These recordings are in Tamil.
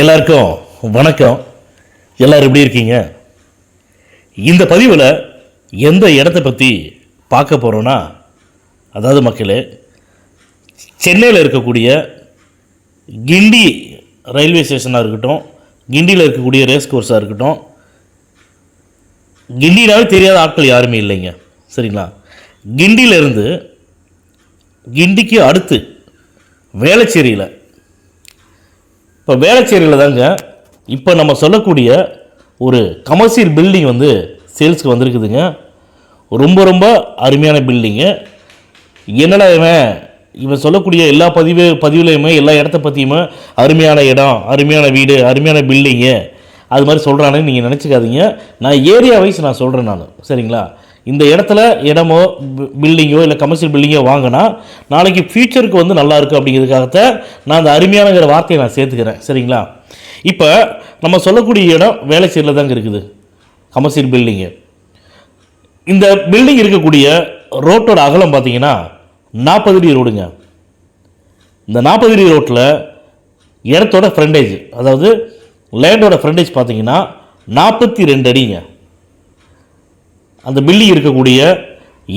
எல்லாருக்கும் வணக்கம். எல்லாரும் எப்படி இருக்கீங்க? இந்த பதிவில் எந்த இடத்த பற்றி பார்க்க போகிறோன்னா அதாவது மக்களே சென்னையில் இருக்கக்கூடிய கிண்டி ரயில்வே ஸ்டேஷனாக இருக்கட்டும் கிண்டியில் இருக்கக்கூடிய ரேஸ் கோர்ஸாக இருக்கட்டும் கிண்டினாவே தெரியாத ஆட்கள் யாருமே இல்லைங்க. சரிங்களா? கிண்டியிலேருந்து கிண்டிக்கு அடுத்து வேளச்சேரியில் இப்போ வேளச்சேரியில் தாங்க இப்போ நம்ம சொல்லக்கூடிய ஒரு கமர்ஷியல் பில்டிங் வந்து சேல்ஸ்க்கு வந்திருக்குதுங்க. ரொம்ப ரொம்ப அருமையான பில்டிங்கு என்னடா இவன் இவன் சொல்லக்கூடிய எல்லா பதிவு பதிவுலையுமே எல்லா இடத்த பற்றியுமே அருமையான இடம் அருமையான வீடு அருமையான பில்டிங்கு அது மாதிரி சொல்கிறானே நீங்கள் நினச்சிக்காதீங்க. நான் ஏரியா வைஸ் நான் சொல்கிறேன் நான். சரிங்களா? இந்த இடத்துல இடமோ பில்டிங்கோ இல்லை கமர்ஷியல் பில்டிங்கோ வாங்கினா நாளைக்கு ஃப்யூச்சருக்கு வந்து நல்லா இருக்கும் அப்படிங்கிறதுக்காகத்தான் நான் அந்த அருமையானங்கிற வார்த்தையை நான் சேர்த்துக்கிறேன். சரிங்களா? இப்போ நம்ம சொல்லக்கூடிய இடம் வேலை வேலைச்சேரியில் தாங்க இருக்குது. கமர்ஷியல் பில்டிங்கு இந்த பில்டிங் இருக்கக்கூடிய ரோட்டோட அகலம் பார்த்தீங்கன்னா நாற்பது அடி ரோடுங்க இந்த நாற்பது அடி ரோட்டில் இடத்தோட ஃப்ரண்டேஜ் அதாவது லேண்டோட ஃப்ரண்டேஜ் பார்த்தீங்கன்னா நாற்பத்தி ரெண்டு அடிங்க. அந்த பில்டிங் இருக்கக்கூடிய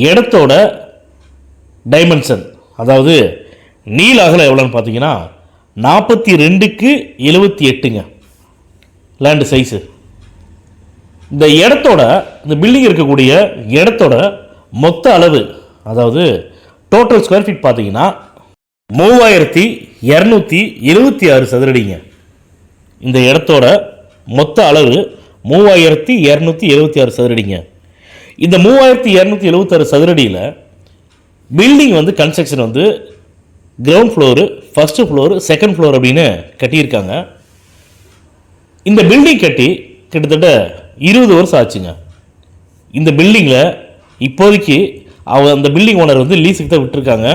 இடத்தோட டைமென்ஷன் அதாவது நீள அகலம் எவ்வளோன்னு பார்த்தீங்கன்னா நாற்பத்தி ரெண்டுக்கு எழுபத்தி எட்டுங்க. லேண்டு சைஸு இந்த இடத்தோட இந்த பில்டிங் இருக்கக்கூடிய இடத்தோட மொத்த அளவு அதாவது டோட்டல் ஸ்கொயர் ஃபீட் பார்த்தீங்கன்னா மூவாயிரத்தி இரநூத்தி எழுபத்தி ஆறு சதுரடிங்க. இந்த இடத்தோட மொத்த அளவு மூவாயிரத்தி இரநூத்தி எழுபத்தி ஆறு சதுரடிங்க. இந்த மூவாயிரத்தி இரநூத்தி எழுபத்தாறு சதுரடியில் பில்டிங் வந்து கன்ஸ்ட்ரக்ஷன் வந்து ground floor first floor second floor அப்படின்னு கட்டியிருக்காங்க. இந்த பில்டிங் கட்டி கிட்டத்தட்ட இருபது வருஷம் ஆச்சுங்க. இந்த பில்டிங்கில் இப்போதைக்கு அவங்க அந்த பில்டிங் ஓனர் வந்து லீஸுக்கு தான் விட்டுருக்காங்க.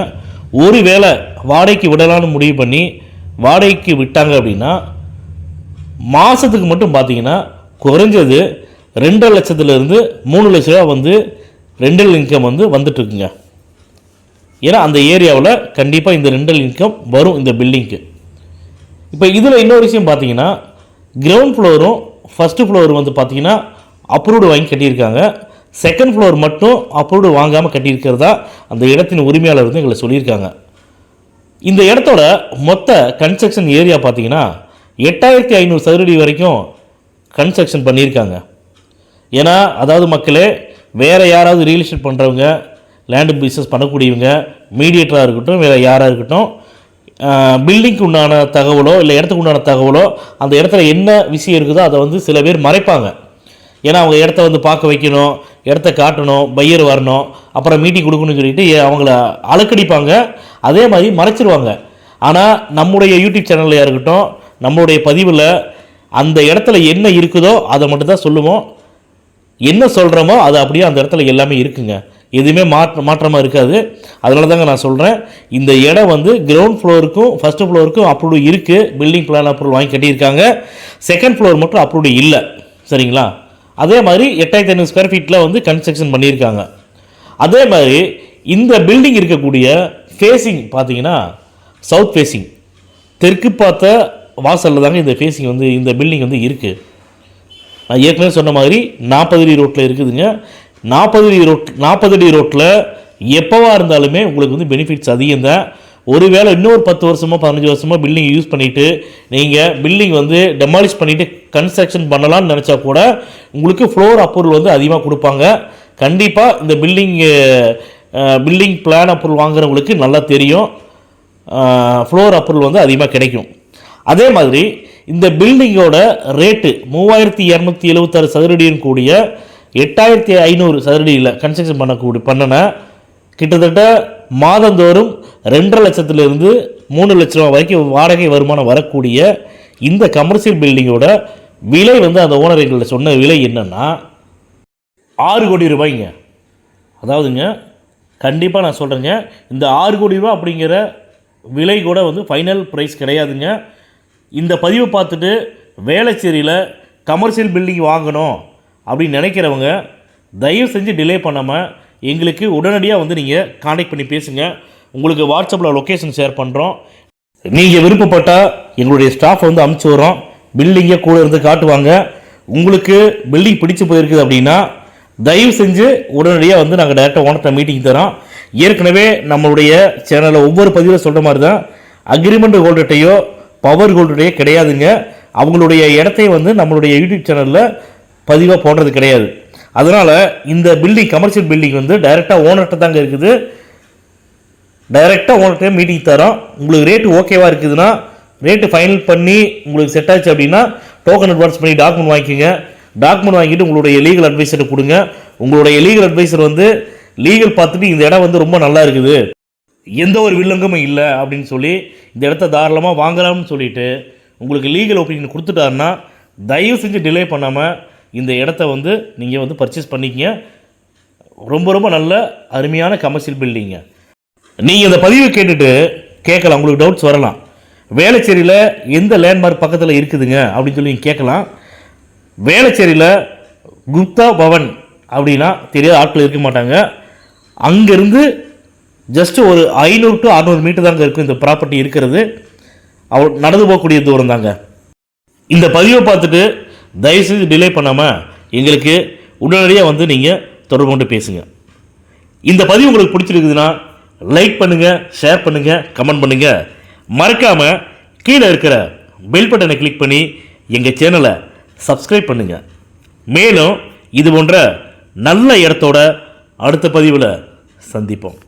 ஒரு வேளை வாடகைக்கு விடலான்னு முடிவு பண்ணி வாடகைக்கு விட்டாங்க அப்படின்னா மாதத்துக்கு மட்டும் பார்த்தீங்கன்னா குறைஞ்சது ரெண்டரை லட்சத்துலேருந்து மூணு லட்ச ரூபா வந்து ரெண்டல் இன்கம் வந்து வந்துட்டுருக்குங்க. ஏன்னா அந்த ஏரியாவில் கண்டிப்பாக இந்த ரெண்டல் இன்கம் வரும் இந்த பில்டிங்க்கு இப்போ இதில் இன்னொரு விஷயம் பார்த்தீங்கன்னா கிரவுண்ட் ஃப்ளோரும் ஃபஸ்ட்டு ஃப்ளோர் வந்து பார்த்தீங்கன்னா அப்ரூவ்டு வாங்கி கட்டியிருக்காங்க. செகண்ட் ஃப்ளோர் மட்டும் அப்ரூவ்டு வாங்காமல் கட்டியிருக்கிறதா அந்த இடத்தின் உரிமையாளர் வந்து எங்களை சொல்லியிருக்காங்க. இந்த இடத்தோட மொத்த கன்ஸ்ட்ரக்ஷன் ஏரியா பார்த்தீங்கன்னா எட்டாயிரத்தி ஐநூறு சதுரடி வரைக்கும் கன்ஸ்ட்ரக்ஷன் பண்ணியிருக்காங்க. ஏன்னா அதாவது மக்களே வேறு யாராவது ரியல் எஸ்டேட் பண்ணுறவங்க லேண்டு பிஸ்னஸ் பண்ணக்கூடியவங்க மீடியேட்டராக இருக்கட்டும் வேறு யாராக இருக்கட்டும் பில்டிங்க்கு உண்டான தகவலோ இல்லை இடத்துக்கு உண்டான தகவலோ அந்த இடத்துல என்ன விஷயம் இருக்குதோ அதை வந்து சில பேர் மறைப்பாங்க. ஏன்னா அவங்க இடத்த வந்து பார்க்க வைக்கணும் இடத்த காட்டணும் பையர் வரணும் அப்புறம் மீட்டிங் கொடுக்கணும்னு சொல்லிட்டு அவங்கள அலக்கடிப்பாங்க. அதே மாதிரி மறைச்சிருவாங்க. ஆனால் நம்முடைய யூடியூப் சேனல்லையாக இருக்கட்டும் நம்மளுடைய பதிவில் அந்த இடத்துல என்ன இருக்குதோ அதை மட்டும்தான் சொல்லுவோம். என்ன சொல்கிறோமோ அது அப்படியே அந்த இடத்துல எல்லாமே இருக்குங்க. எதுவுமே மாற்ற மாற்றமாக இருக்காது. அதனால தாங்க நான் சொல்கிறேன் இந்த இடம் வந்து கிரவுண்ட் ஃப்ளோருக்கும் ஃபஸ்ட்டு ஃப்ளோருக்கும் அப்ரூவ் இருக்குது பில்டிங் பிளான் அப்ரூவல் வாங்கி கட்டியிருக்காங்க. செகண்ட் ஃப்ளோர் மட்டும் அப்ரூவ் இல்லை. சரிங்களா? அதே மாதிரி எட்டாயிரத்தி ஐநூறு ஸ்கொயர் ஃபீட்டில் வந்து கன்ஸ்ட்ரக்ஷன் பண்ணியிருக்காங்க. அதே மாதிரி இந்த பில்டிங் இருக்கக்கூடிய ஃபேஸிங் பார்த்தீங்கன்னா சவுத் ஃபேஸிங் தெற்கு பார்த்த வாசலில் தாங்க இந்த ஃபேஸிங் வந்து இந்த பில்டிங் வந்து இருக்குது நான் ஏற்கனவே சொன்ன மாதிரி நாற்பது அடி ரோட்டில் இருக்குதுங்க. நாற்பது அடி ரோட் நாற்பது அடி ரோட்டில் எப்போவா இருந்தாலுமே உங்களுக்கு வந்து பெனிஃபிட்ஸ் அதிகம் தான். ஒருவேளை இன்னொரு பத்து வருஷமோ பதினஞ்சு வருஷமோ பில்டிங் யூஸ் பண்ணிவிட்டு நீங்கள் பில்டிங் வந்து டெமாலிஷ் பண்ணிவிட்டு கன்ஸ்ட்ரக்ஷன் பண்ணலாம்னு நினச்சா கூட உங்களுக்கு ஃப்ளோர் அப்ரூவல் வந்து அதிகமாக கொடுப்பாங்க. கண்டிப்பாக இந்த பில்டிங் பில்டிங் பிளான் அப்ரூவல் வாங்குறவங்களுக்கு நல்லா தெரியும். ஃப்ளோர் அப்ரூவல் வந்து அதிகமாக கிடைக்கும். அதே மாதிரி இந்த பில்டிங்கோட ரேட்டு மூவாயிரத்தி இரநூத்தி எழுபத்தாறு சதுரடியின் கூடிய எட்டாயிரத்தி ஐநூறு சதுரடியில் கன்ஸ்ட்ரக்ஷன் பண்ணக்கூடிய பண்ணன கிட்டத்தட்ட மாதந்தோறும் ரெண்டரை லட்சத்துலேருந்து மூணு லட்ச ரூபா வரைக்கும் வாடகை வருமானம் வரக்கூடிய இந்த கமர்ஷியல் பில்டிங்கோட விலை வந்து அந்த ஓனர் எங்கள்கிட்ட சொன்ன விலை என்னென்னா ஆறு கோடி ரூபாய்ங்க. அதாவதுங்க கண்டிப்பாக நான் சொல்கிறேங்க இந்த ஆறு கோடி ரூபா அப்படிங்கிற விலை கூட வந்து ஃபைனல் ப்ரைஸ் கிடையாதுங்க. இந்த பதிவை பார்த்துட்டு வேளச்சேரியில் கமர்ஷியல் பில்டிங் வாங்கணும் அப்படின்னு நினைக்கிறவங்க தயவு செஞ்சு டிலே பண்ணாமல் எங்களுக்கு உடனடியாக வந்து நீங்கள் காண்டாக்ட் பண்ணி பேசுங்க. உங்களுக்கு வாட்ஸ்அப்பில் லொக்கேஷன் ஷேர் பண்ணுறோம் நீங்கள் விருப்பப்பட்டால் எங்களுடைய ஸ்டாஃப் வந்து அமுச்சு வரோம் பில்டிங்கை கூட இருந்து காட்டுவாங்க. உங்களுக்கு பில்டிங் பிடிச்சி போயிருக்குது அப்படின்னா தயவு செஞ்சு உடனடியாக வந்து நாங்கள் டேரெக்டாக ஓனர்கிட்ட மீட்டிங் தரோம் ஏற்கனவே நம்மளுடைய சேனலில் ஒவ்வொரு பதிவில் சொல்கிற மாதிரி தான் அக்ரிமெண்ட் ஹோல்டர்ட்டையோ பவர் ஹோல்டர்டையோ கிடையாதுங்க. அவங்களுடைய இடத்தை வந்து நம்மளுடைய யூடியூப் சேனலில் பதிவாக போடுறது கிடையாது. அதனால் இந்த பில்டிங் கமர்ஷியல் பில்டிங் வந்து டைரெக்டாக ஓனர்கிட்ட தாங்க இருக்குது. டைரெக்டாக ஓனர்கிட்ட மீட்டிங் தரோம் உங்களுக்கு ரேட்டு ஓகேவாக இருக்குதுன்னா ரேட்டு ஃபைனல் பண்ணி உங்களுக்கு செட் ஆச்சு அப்படின்னா டோக்கன் அட்வான்ஸ் பண்ணி டாக்குமெண்ட் வாங்கிக்கோங்க. டாக்குமெண்ட் வாங்கிட்டு உங்களுடைய லீகல் அட்வைசரை கொடுங்க. உங்களுடைய லீகல் அட்வைசர் வந்து லீகல் பார்த்துட்டு இந்த இடம் வந்து ரொம்ப நல்லா இருக்குது. எந்த ஒரு வில்லங்கமும் இல்லை அப்படின்னு சொல்லி இந்த இடத்த தாராளமாக வாங்கலாம்னு சொல்லிட்டு உங்களுக்கு லீகல் ஒப்பீனியன் கொடுத்துட்டாருன்னா தயவு செஞ்சு டிலே பண்ணாமல் இந்த இடத்த வந்து நீங்கள் வந்து பர்ச்சேஸ் பண்ணிக்கங்க. ரொம்ப ரொம்ப நல்ல அருமையான கமர்ஷியல் பில்டிங்க நீங்கள் இந்த பதிவை கேட்டுட்டு கேட்கலாம். உங்களுக்கு டவுட்ஸ் வரலாம். வேளச்சேரியில் எந்த லேண்ட்மார்க் பக்கத்தில் இருக்குதுங்க அப்படின்னு சொல்லி நீங்கள் கேட்கலாம். வேளச்சேரியில் குப்தா பவன் அப்படின்னா தெரியாத ஆட்கள் இருக்க மாட்டாங்க. அங்கேருந்து ஜஸ்ட்டு ஒரு ஐநூறு டு அறநூறு மீட்டர் தாங்க இருக்கும் இந்த ப்ராப்பர்ட்டி இருக்கிறது. அவ நடந்து போகக்கூடிய தூரம் தாங்க. இந்த பதிவை பார்த்துட்டு தயவுசெய்து டிலே பண்ணாமல் எங்களுக்கு உடனடியாக வந்து நீங்கள் தொடர்பு கொண்டு பேசுங்க. இந்த பதிவு உங்களுக்கு பிடிச்சிருக்குதுன்னா லைக் பண்ணுங்கள் ஷேர் பண்ணுங்கள் கமெண்ட் பண்ணுங்கள் மறக்காமல் கீழே இருக்கிற பெல் பட்டனை கிளிக் பண்ணி எங்கள் சேனலை சப்ஸ்கிரைப் பண்ணுங்கள் மேலும் இது போன்ற நல்ல இடத்தோட அடுத்த பதிவில் சந்திப்போம்.